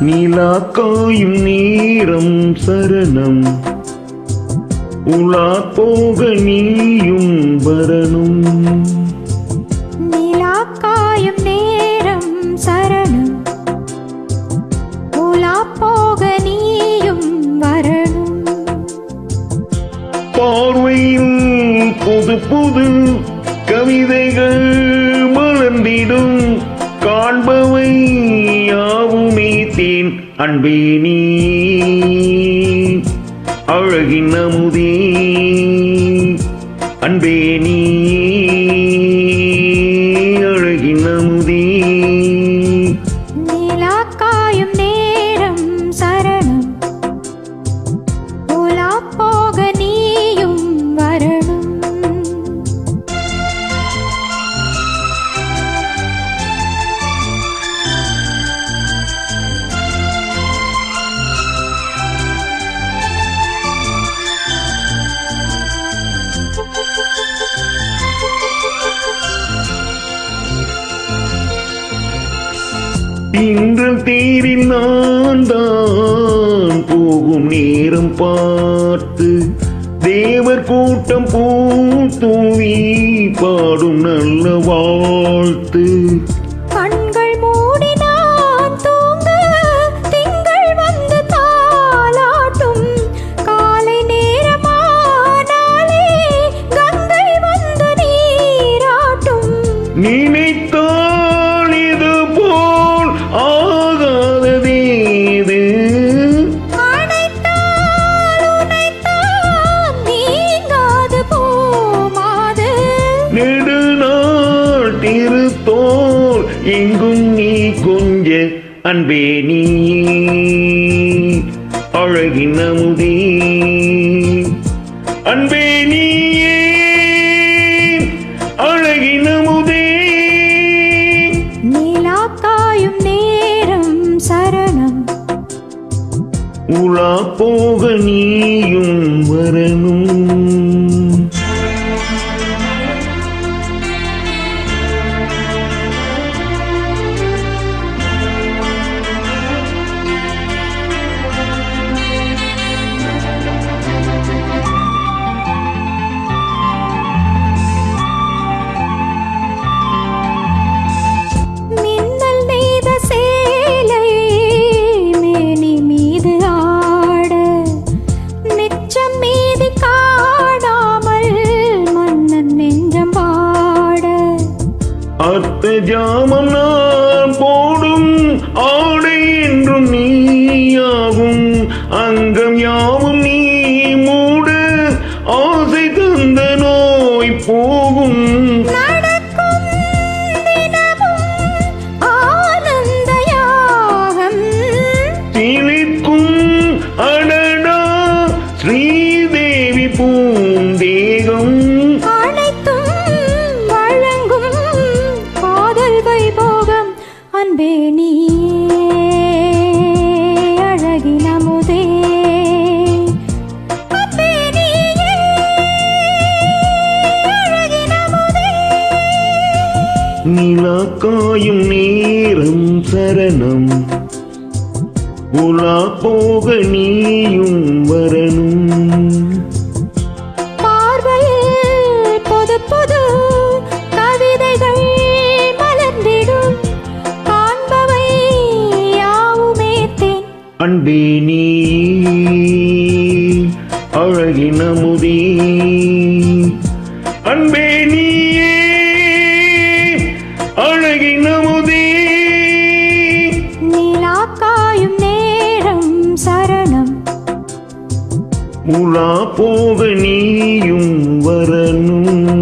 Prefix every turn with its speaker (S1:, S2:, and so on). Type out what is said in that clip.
S1: நிலா காயும் நேரம் சரணம். உலா போக நீயும் வரணும்.
S2: நிலா காயும் நேரம் சரணம். உலா போக நீயும் வரணும்.
S1: பார்வையில் புது புது கவிதைகள் அன்பே நீ அழகின் அமுதே அன்பே நீ இன்று தேரில் நான் தான் போகும் நேரம் பார்த்து தேவர் கூட்டம் பூ தூவி பாடும் நல்ல வாழ்த்து.
S2: கண்கள் மூடி நான் தூங்க திங்கள் வந்து தாலாட்டும் காலை நேரமானாலே கங்கை வந்து நீராட்டும்.
S1: நினைத்தால் அன்பே நீ அழகின் அமுதே அன்பே நீயே அழகின் அமுதே
S2: நிலா காயும் நேரம் சரணம்.
S1: உலா போக நீயும் அத்த ஜாமம் நான் போடும் ஆடை என்றும் நீயாகும். அங்கம் யாவும் நிலா காயும் நேரம் சரணம். உலா போக நீயும் வரணும். அன்பே நீ அழகின் அமுதே அன்பே நீயே உலா போக நீயும் வரணும்.